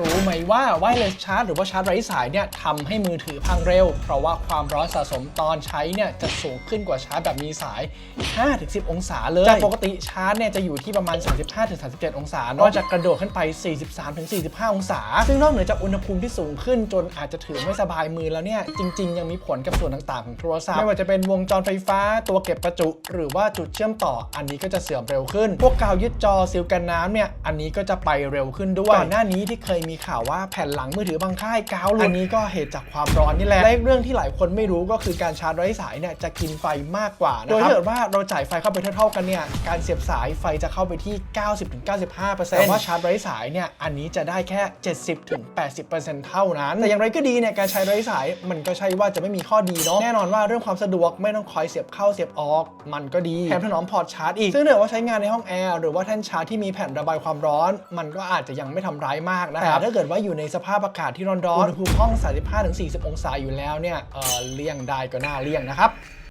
รู้ไหมว่า wireless charge หรือว่าชาร์จไร้สายเนี่ยทำให้มือถือพังเร็ว เพราะว่าความร้อนสะสมตอนใช้เนี่ยจะสูงขึ้นกว่าชาร์จแบบมีสาย 5-10 องศาเลย จากปกติชาร์จเนี่ยจะอยู่ที่ประมาณ 35-37 องศาก็จะกระโดดขึ้นไป 43-45 องศา ซึ่งนอกเหนือจากอุณหภูมิที่สูงขึ้น จนอาจจะถือไม่สบายมือแล้วเนี่ยจริง ๆ ยังมีผลกับส่วนต่างๆของโทรศัพท์ไม่ว่าจะเป็นวงจรไฟฟ้าตัวเก็บประจุ หรือว่าจุดเชื่อมต่ออันนี้ก็จะเสื่อมเร็วขึ้น พวกกาวยึดจอซิลกันน้ำเนี่ยอันนี้ก็จะไปเร็วขึ้นด้วยก่อนหน้านี้ที่เคยมีข่าวว่าแผ่นหลังมือถือบางค่ายกาวหลุดอันนี้ก็เหตุจากความร้อนนี่แหละและอีกเรื่องที่หลายคนไม่รู้ก็คือการชาร์จไร้สายเนี่ยจะกินไฟมากกว่านะครับโดยถ้าเกิดว่าเราจ่ายไฟเข้าไปเท่าๆกันเนี่ยการเสียบสายไฟจะเข้าไปที่ 90-95%แต่ว่าชาร์จไร้สายเนี่ยอันนี้จะได้แค่ 70-80%เท่านั้น แต่อย่างไรก็ดีเนี่ยการใช้ไร้สายมันก็ใช่ว่าจะไม่มีข้อดีเนาะแน่นอนว่าเรื่องความสะดวกไม่ต้องคอยเสียบเข้าเสียบออก มันก็ดีแถมถนอมพอร์ตชาร์จอีกซึ่งถ้าเกิดว่าใช้งานในห้องแอร์หรือว่าแท่นชาร์จที่มีแผ่นระบายความร้อน มันก็อาจจะยังไม่ทำร้ายมากนะครับแต่ถ้าเกิดว่าอยู่ในสภาพอากาศที่ร้อนๆอุณหภูมิห้อง 35-40 องศาอยู่แล้วเนี่ยเออเลี่ยงได้ก็น่าเลี่ยงนะครับ